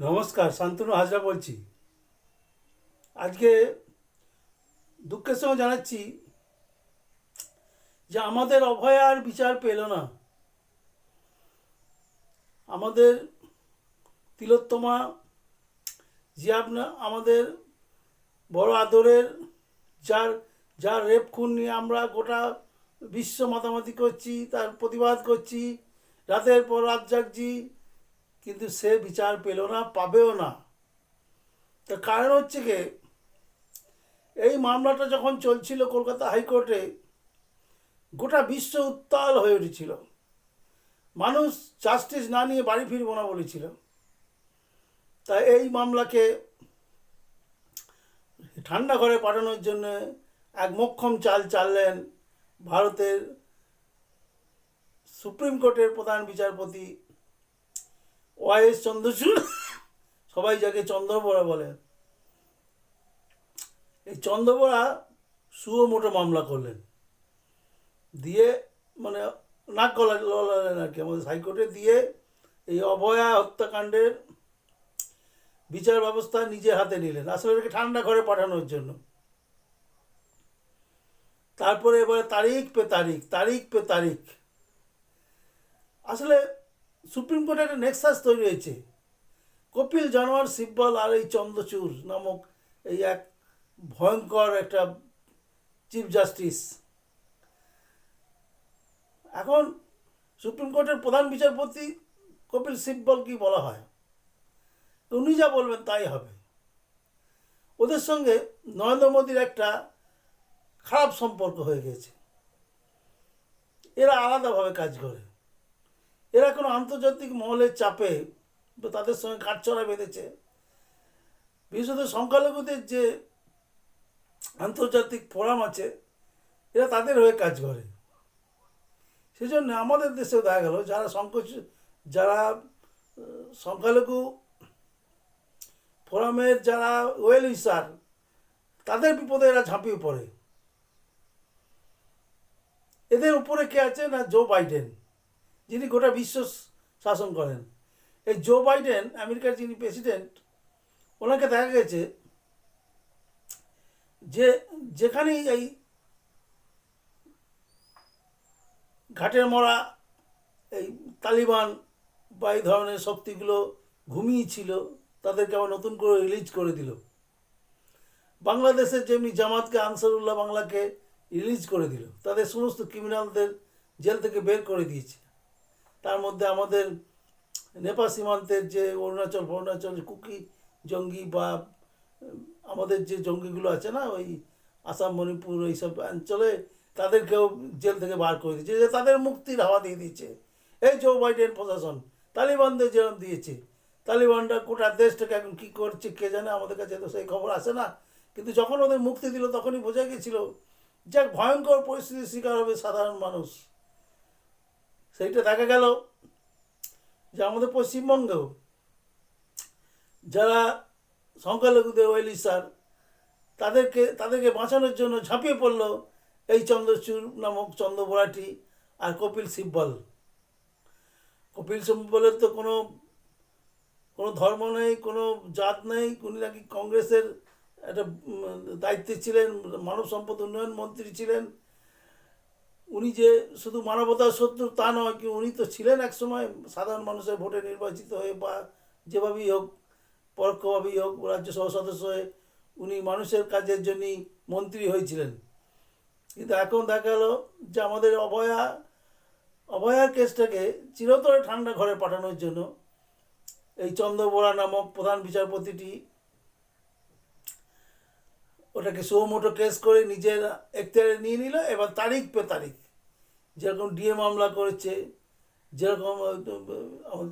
নমস্কার, শান্তনু হাজরা বলছি। আজকে দুঃখের সঙ্গে জানাচ্ছি যে আমাদের অভয়ার বিচার পেল না। আমাদের তিলোত্তমা জিয়াবনা আমাদের বড় আদরের, যার যার রেপ খুন নিয়ে আমরা গোটা বিশ্ব মাতামাতি করছি, তার প্রতিবাদ করছি, রাতের পর রাত জাগছি কিন্তু সে বিচার পেল না, পাবেও না। তার কারণ হচ্ছে কি, এই মামলাটা যখন চলছিল কলকাতা হাইকোর্টে, গোটা বিশ্ব উত্তাল হয়ে উঠেছিল। মানুষ জাস্টিস না নিয়ে বাড়ি ফিরব না বলেছিল। তাই এই মামলাকে ঠান্ডা ঘরে পাঠানোর জন্য এক মোক্ষম চাল চাললেন ভারতের সুপ্রিম কোর্টের প্রধান বিচারপতি ওয়াইএস চন্দ্রচূড় সবাই যাকে চন্দ্রবোড়া বলেন এই চন্দ্রবোড়া সুও মোটো মামলা করলেন। দিয়ে মানে নাক গলা গলালেন আর কি। আমাদের হাইকোর্টে দিয়ে এই অভয়া হত্যাকাণ্ডের বিচার ব্যবস্থা নিজের হাতে নিলেন। আসলে এটাকে ঠান্ডা ঘরে পাঠানোর জন্য। তারপরে এবারে তারিখ পে তারিখ তারিখ পে তারিখ। আসলে সুপ্রিম কোর্টে একটা নেক্সাস তৈরি হয়েছে। কপিল জানোয়ার, সিব্বল আর এই চন্দ্রচূড় নামক এই এক ভয়ঙ্কর একটা চিফ জাস্টিস এখন সুপ্রিম কোর্টের প্রধান বিচারপতি কপিল সিব্বল কি বলা হয়? উনি যা বলবেন তাই হবে। ওদের সঙ্গে নরেন্দ্র মোদীর একটা খারাপ সম্পর্ক হয়ে গেছে। এরা আলাদাভাবে কাজ করে। এরা কোনো আন্তর্জাতিক মহলের চাপে তাদের সঙ্গে কাঠচড়া বেঁধেছে। বিশেষত সংখ্যালঘুদের যে আন্তর্জাতিক ফোরাম আছে, এরা তাদের হয়ে কাজ করে। সেজন্য আমাদের দেশেও দেখা গেল, যারা সংকোচ, যারা সংখ্যালঘু ফোরামের যারা ওয়েল উইসার তাদের বিপদে এরা ঝাঁপিয়ে পড়ে। এদের উপরে কে আছে না জো বাইডেন? যিনি গোটা বিশ্ব শাসন করেন। এই জো বাইডেন আমেরিকার যিনি প্রেসিডেন্ট ওনাকে দেখা গেছে যে যেখানেই এই ঘাটের মরা, এই তালিবান বা এই ধরনের শক্তিগুলো ঘুমিয়েছিল, তাদেরকে আবার নতুন করে রিলিজ করে দিল। বাংলাদেশের যেমনি জামাতকে আনসারুল্লাহ বাংলাকে রিলিজ করে দিল, তাদের সমস্ত ক্রিমিনালদের জেল থেকে বের করে দিয়েছে। তার মধ্যে আমাদের নেপাল সীমান্তের যে অরুণাচল অরুণাচল, কুকি, জঙ্গি বা আমাদের যে জঙ্গিগুলো আছে না, ওই আসাম, মণিপুর এইসব অঞ্চলে তাদেরকেও জেল থেকে বার করে দিচ্ছে যে তাদের মুক্তির হাওয়া দিয়ে দিয়েছে। এই জো বাইডেন প্রশাসন, তালিবানদের যেরকম দিয়েছে। তালিবানরা গোটা দেশটাকে এখন কী করছে কে জানে, আমাদের কাছে তো সেই খবর আসে না। কিন্তু যখন ওদের মুক্তি দিল, তখনই বোঝা গেছিল যে ভয়ঙ্কর পরিস্থিতির শিকার হবে সাধারণ মানুষ। সেইটা দেখা গেল যে আমাদের পশ্চিমবঙ্গেও যারা সংখ্যালঘুদের ওয়েলিসার তাদেরকে তাদেরকে বাঁচানোর জন্য ঝাঁপিয়ে পড়ল এই চন্দ্রচূড় নামক চন্দ্রবোড়াটি আর কপিল সিব্বল। কপিল সিব্বলের তো কোনো কোনো ধর্ম নেই, কোনো জাত নেই, উনি নাকি কংগ্রেসের একটা দায়িত্বে ছিলেন, মানব সম্পদ উন্নয়ন মন্ত্রী ছিলেন। উনি যে শুধু মানবতার শত্রু তা নয়, কি উনি তো ছিলেন একসময় সাধারণ মানুষের ভোটে নির্বাচিত হয়ে বা যেভাবেই হোক, পরোক্ষভাবেই হোক, রাজ্যসভা সদস্য হয়ে উনি মানুষের কাজের জন্যই মন্ত্রী হয়েছিলেন। কিন্তু এখন দেখা গেল যে আমাদের অভয়া, অভয়ার কেসটাকে চিরতরে ঠান্ডা ঘরে পাঠানোর জন্য এই চন্দ্রবোড়া নামক প্রধান বিচারপতিটি ওটাকে সুমোটো কেস করে নিজের এখতিয়ারে নিয়ে নিল, এবার তারিখ পে তারিখ। যেরকম ডিএ মামলা করেছে, যেরকম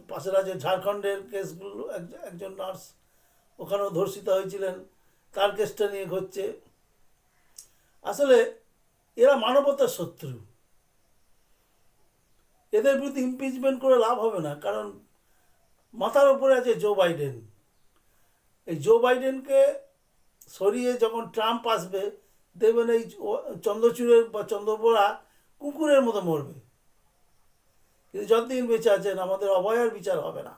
পাশের আছে ঝাড়খণ্ডের কেসগুলো এক- একজন নার্স ওখানেও ধর্ষিত হয়েছিলেন, তার কেসটা নিয়ে ঘটছে। আসলে এরা মানবতার শত্রু। এদের বিরুদ্ধে ইমপিচমেন্ট করে লাভ হবে না, কারণ মাথার উপরে আছে জো বাইডেন এই জো বাইডেনকে সরিয়ে যখন ট্রাম্প আসবে, দেবেন এই চন্দ্রচূড়ের বা চন্দ্রবোড়া কুকুরের মতো মরবে। কিন্তু যতদিন বেঁচে আছেন, আমাদের অভয়ার বিচার হবে না।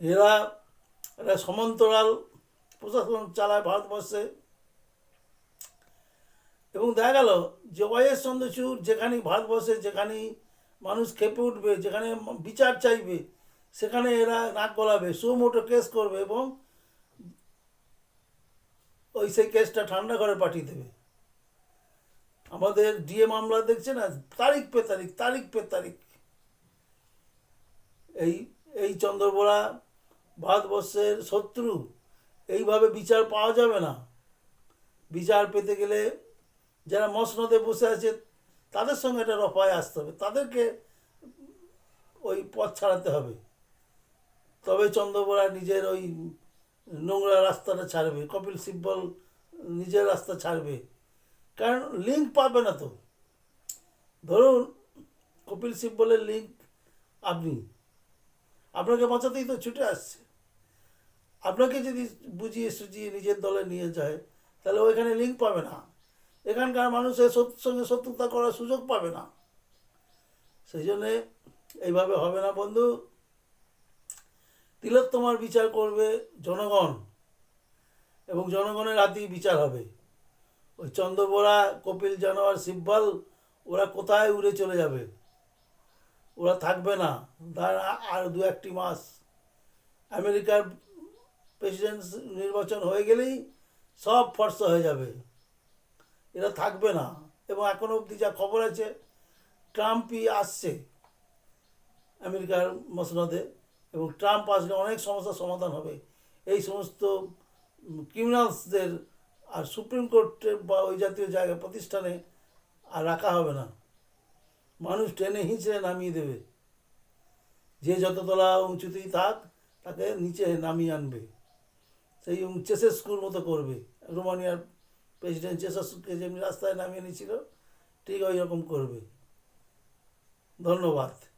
এরা একটা সমান্তরাল প্রশাসন চালায় ভারতবর্ষে। এবং দেখা গেল যে ওয়াইএস চন্দ্রচূড় যেখানে ভারতবর্ষে যেখানে মানুষ খেপে উঠবে, যেখানে বিচার চাইবে, সেখানে এরা নাক গলাবে, সুমোটো কেস করবে এবং ওই সেই কেসটা ঠান্ডা করে পাঠিয়ে দেবে। আমাদের ডিএ মামলা দেখছে না? তারিখ পে তারিখ তারিখ পে তারিখ। এই এই চন্দ্রবোড়া ভারতবর্ষের শত্রু, এইভাবে বিচার পাওয়া যাবে না। বিচার পেতে গেলে যারা মসনদে বসে আছে, তাদের সঙ্গে একটা রফায় আসতে হবে। তাদেরকে ওই পথ ছাড়াতে হবে। তবে চন্দ্রবোড়া নিজের ওই নোংরা রাস্তাটা ছাড়বে, কপিল সিব্বল নিজের রাস্তা ছাড়বে। কারণ লিঙ্ক পাবে না তো। ধরুন, কপিল সিব্বলের লিঙ্ক আপনি। আপনাকে বাঁচাতেই তো ছুটে আসছে। আপনাকে যদি বুঝিয়ে সুঝিয়ে নিজের দলে নিয়ে যায়, তাহলে ওইখানে লিঙ্ক পাবে না। এখানকার মানুষের সঙ্গে শত্রুতা করার সুযোগ পাবে না। সেই জন্যে এইভাবে হবে না বন্ধু। তিলোত্তমার বিচার করবে জনগণ। এবং জনগণের হাতেই বিচার হবে। ওই চন্দ্রবোড়া, কপিল জানোয়ার, সিব্বাল, ওরা কোথায় উড়ে চলে যাবে? ওরা থাকবে না। তার আর দু একটি মাস। আমেরিকার প্রেসিডেন্ট নির্বাচন হয়ে গেলেই সব ফর্সা হয়ে যাবে। এরা থাকবে না। এবং এখনও অবধি যা খবর আছে, ট্রাম্পই আসছে আমেরিকার মসনদে এবং ট্রাম্প আসলে অনেক সমস্যার সমাধান হবে। এই সমস্ত ক্রিমিনালসদের আর সুপ্রিম কোর্টে বা ওই জাতীয় জায়গা প্রতিষ্ঠানে আর রাখা হবে না। মানুষ টেনে হিঁচড়ে নামিয়ে দেবে। যে যত তলা উঁচুতেই থাক, তাকে নিচে নামিয়ে আনবে। সেই চেসেস্কুর মতো করবে। রোমানিয়ার প্রেসিডেন্ট চেসেস্কুকে যেমনি রাস্তায় নামিয়ে নিয়েছিল ঠিক ওই রকম করবে। ধন্যবাদ।